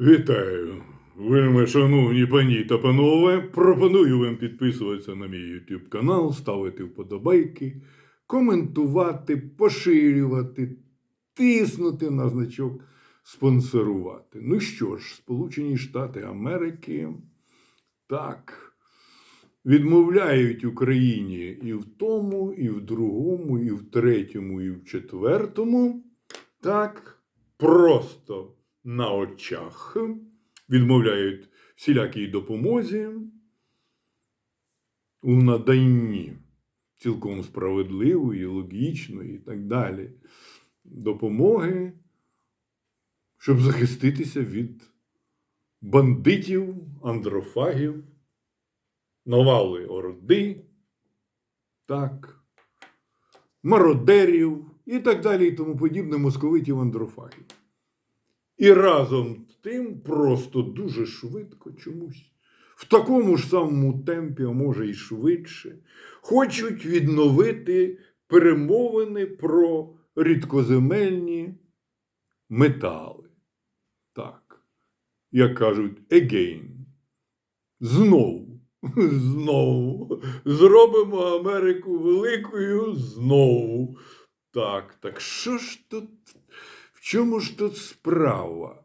Вітаю, вельми шановні пані та панове. Пропоную вам підписуватися на мій YouTube канал, ставити вподобайки, коментувати, поширювати, тиснути на значок спонсорувати. Ну що ж, Сполучені Штати Америки так відмовляють Україні і в тому, і в другому, і в третьому, і в четвертому. Так, просто на очах відмовляють всілякій допомозі у наданні цілком справедливої, логічної і так далі допомоги, щоб захиститися від бандитів, андрофагів, навали орди, так, мародерів і так далі, і тому подібне московитів андрофагів. І разом з тим просто дуже швидко чомусь, в такому ж самому темпі, а може й швидше, хочуть відновити перемовини про рідкоземельні метали. Так, як кажуть, again. Знову, знову зробимо Америку великою знову. Так, так що ж тут? Чому ж тут справа?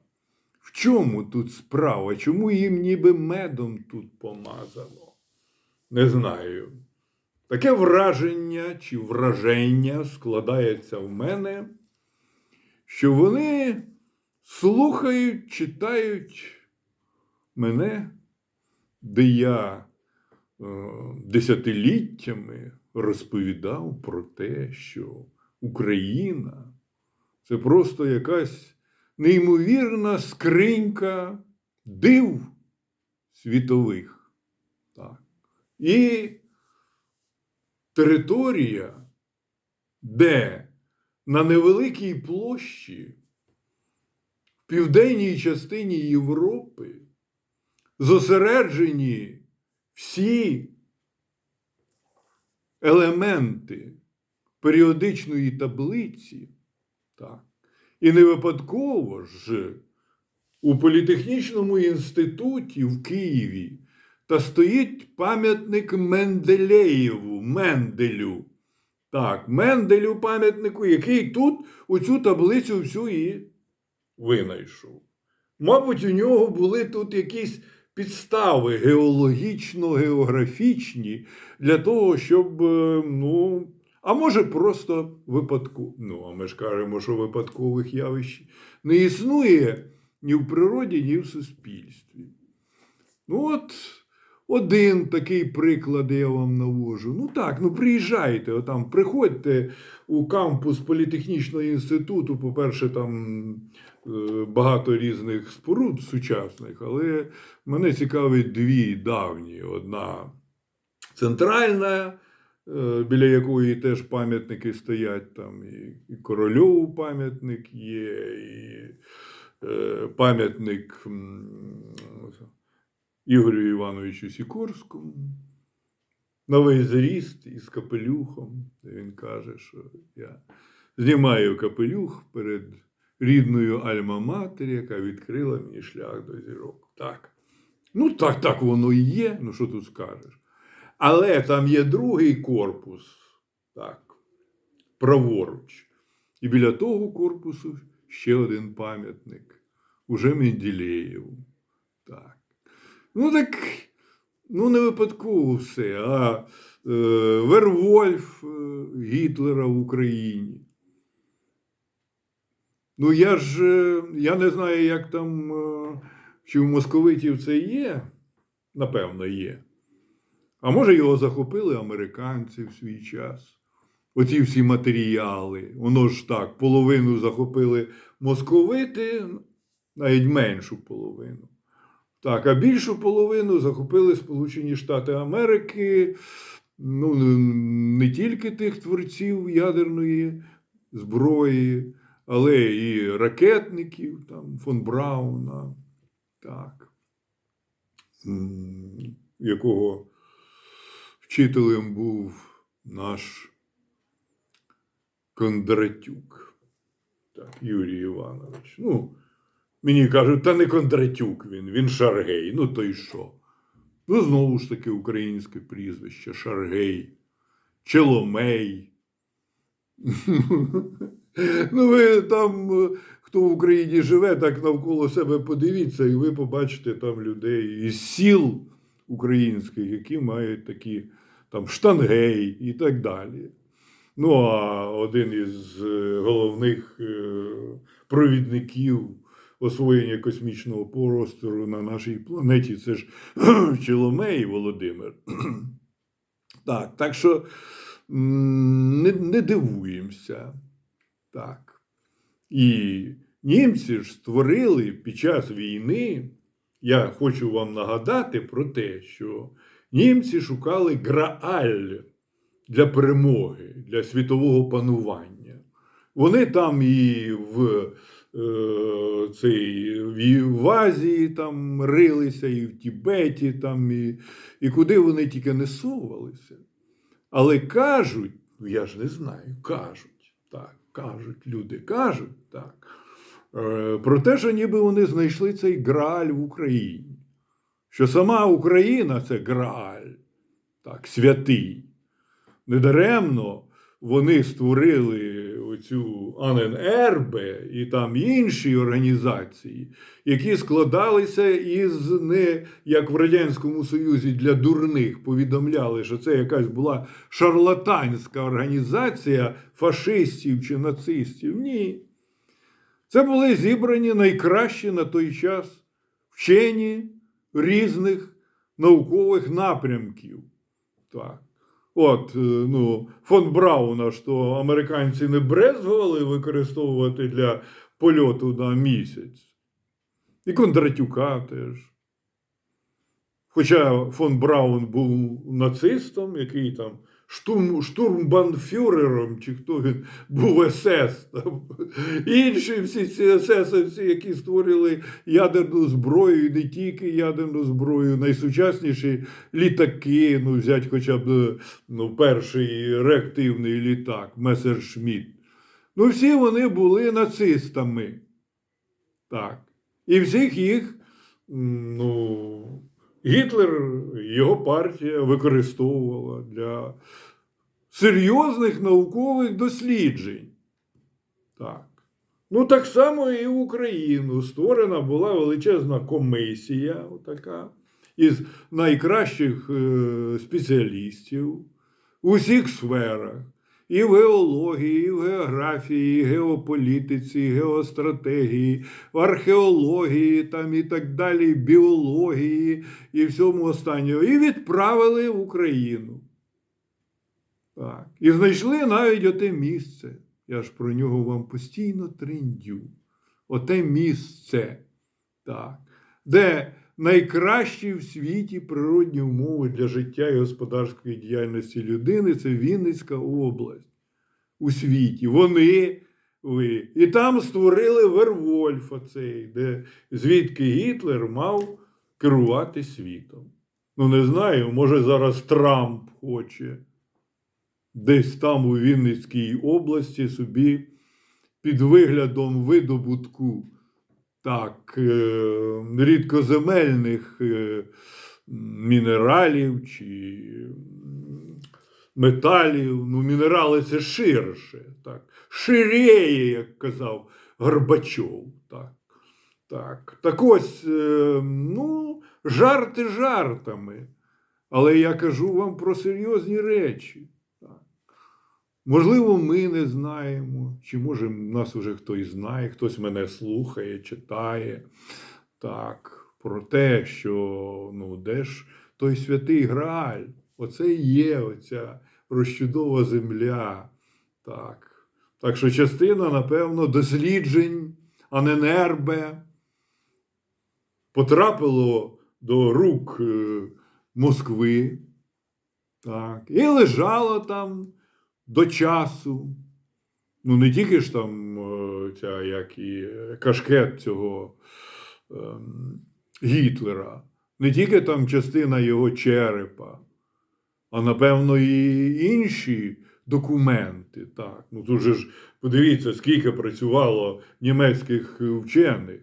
В чому тут справа? Чому їм ніби медом тут помазано? Не знаю. Таке враження чи враження складається в мене, що вони слухають, читають мене, де я е, десятиліттями розповідав про те, що Україна це просто якась неймовірна скринька див світових. Так. І територія, де на невеликій площі в південній частині Європи зосереджені всі елементи періодичної таблиці, так, і не випадково ж у політехнічному інституті в Києві та стоїть пам'ятник Менделеєву, Менделю. Так, Менделю пам'ятнику, який тут оцю таблицю всю і винайшов. Мабуть, у нього були тут якісь підстави геологічно-географічні для того, щоб, е, ну, а може, просто випадку. Ну, а ми ж кажемо, що випадкових явищ не існує ні в природі, ні в суспільстві. Ну, от один такий приклад я вам навожу. Ну так, ну приїжджайте, отам, приходьте у кампус політехнічного інституту. По-перше, там е, багато різних споруд сучасних, але мене цікавить дві давні. Одна центральна, біля якої теж пам'ятники стоять, там і, і корольову пам'ятник є, і е, пам'ятник. Ігорю Івановичу Сікорському. Новий зріст із капелюхом. Він каже, що я знімаю капелюх перед рідною Альма-Матері, яка відкрила мені шлях до зірок. Так. Ну, так, так воно і є. Ну, що тут скажеш? Але там є другий корпус, так, праворуч. І біля того корпусу ще один пам'ятник, уже Менділеєву. Так. Ну так, ну не випадково все, а е, Вервольф е, Гітлера в Україні. Ну, я ж е, я не знаю, як там, е, чи в московитів це є, напевно, є. А може, його захопили американці в свій час. Оці всі матеріали. Воно ж так, половину захопили московити, навіть меншу половину. Так, а більшу половину захопили Сполучені Штати Америки, ну, не тільки тих творців ядерної зброї, але і ракетників, там, фон Брауна, так, якого вчителем був наш Кондратюк, так, Юрій Іванович. Ну, Мені кажуть, та не Кондратюк він, він Шаргей. Ну то й що? Ну, знову ж таки, українське прізвище Шаргей, Челомей. Ну, ви там, хто в Україні живе, так навколо себе подивіться, і ви побачите там людей із сіл українських, які мають такі там штангей і так далі. Ну, а один із е, головних е, провідників освоєння космічного простору на нашій планеті це ж Челомей Володимир. Так, так що не, не дивуємося. Так. І німці ж створили під час війни. Я хочу вам нагадати про те, що німці шукали Грааль для перемоги, для світового панування. Вони там і в, е, цей, в, в Азії там рилися, і в Тібеті, там, і, і куди вони тільки не совалися. Але кажуть, я ж не знаю, кажуть, так, кажуть, люди кажуть так, е, про те, що ніби вони знайшли цей Грааль в Україні. Що сама Україна це Грааль, так, святий. Недаремно вони створили оцю Аненербе і там інші організації, які складалися із не як в Радянському Союзі для дурних повідомляли, що це якась була шарлатанська організація фашистів чи нацистів. Ні. Це були зібрані найкращі на той час вчені різних наукових напрямків. Так. От, е, ну, фон Брауна, що американці не брезгували використовувати для польоту на місяць. І Кондратюка теж. Хоча фон Браун був нацистом, який там штурм, штурмбанфюрером, чи хто він був СС. Там. Інші всі ці есесовці, які створили ядерну зброю, і не тільки ядерну зброю, найсучасніші літаки, ну, взять хоча б ну, перший реактивний літак, Месершмітт. Ну, всі вони були нацистами. Так. І всіх їх, ну, Гітлер, його партія використовувала для серйозних наукових досліджень. Так. Ну, так само і в Україну створена була величезна комісія, така, із найкращих е, спеціалістів у всіх сферах. І в геології, і в географії, і в геополітиці, і геостратегії, в археології там і так далі, і біології і всьому останнього. І відправили в Україну. Так. І знайшли навіть оте місце. Я ж про нього вам постійно триндю. Оте місце, так, де найкращі в світі природні умови для життя і господарської діяльності людини це Вінницька область у світі. Вони ви. І там створили Вервольфа цей, де звідки Гітлер мав керувати світом. Ну, не знаю, може зараз Трамп хоче десь там у Вінницькій області собі під виглядом видобутку так, е, рідкоземельних е, мінералів чи металів. Ну, мінерали це ширше, так. ширеє, як казав Горбачов. Так, так. так ось, е, ну, жарти жартами. Але я кажу вам про серйозні речі. Можливо, ми не знаємо, чи може нас вже хтось знає, хтось мене слухає, читає. Так, про те, що ну, де ж той святий Грааль, оце і є оця розчудова земля. Так. так що частина, напевно, досліджень Аненербе потрапило до рук е, Москви. Так, і лежало там до часу. Ну, не тільки ж там е, ця, як і кашкет цього ем, Гітлера, не тільки там частина його черепа, а напевно і інші документи. Так. Ну, тут же ж подивіться, скільки працювало німецьких вчених.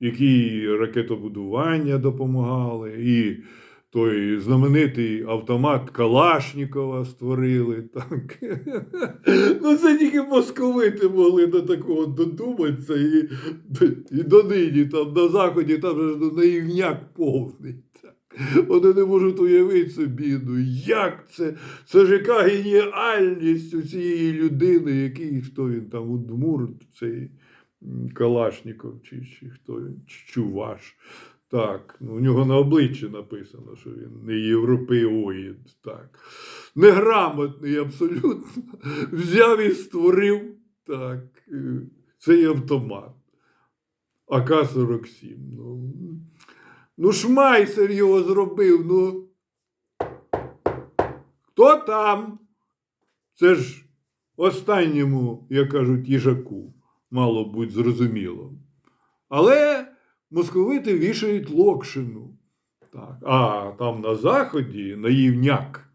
які ракетобудування допомагали, і той знаменитий автомат Калашнікова створили. Так. Ну, це тільки московити могли до такого додуматися, і, і донині там на Заході там же наївняк повний. Вони не можуть уявити собі, ну як це? Це ж яка геніальність у цієї людини, який хто він там, Удмур, цей Калашніков, чи, чи хто він, Чуваш. Так, ну, у нього на обличчі написано, що він не європеоїд. Так. Неграмотний абсолютно. Взяв і створив так, е, цей автомат. АК-47. Ну, ну, Шмайсер його зробив. Ну. Хто там? Це ж останньому, як кажуть, їжаку, мало бути зрозуміло. Але московити вішають локшину. Так. А там на Заході наївняк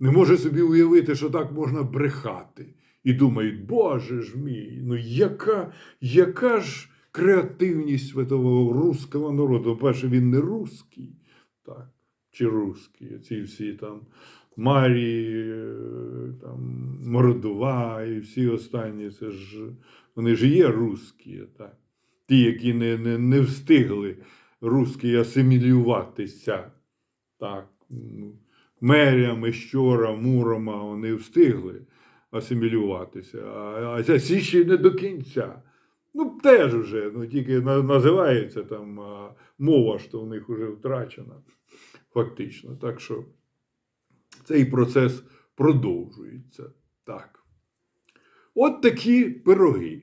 не може собі уявити, що так можна брехати. І думають, Боже ж мій, ну яка, яка ж креативність в этого русского народу? По-перше, він не русський, так, чи русський, ці всі там Марії, е, там, Мордова і всі останні, це ж вони ж є русські, так. Ті, які не, не, не встигли русські асимілюватися. Так. Мерія, Мещора, Мурома, вони встигли асимілюватися, а, а ці ще не до кінця. Ну, теж вже, ну тільки називається там мова, що в них вже втрачена, фактично. Так що цей процес продовжується. Так. От такі пироги.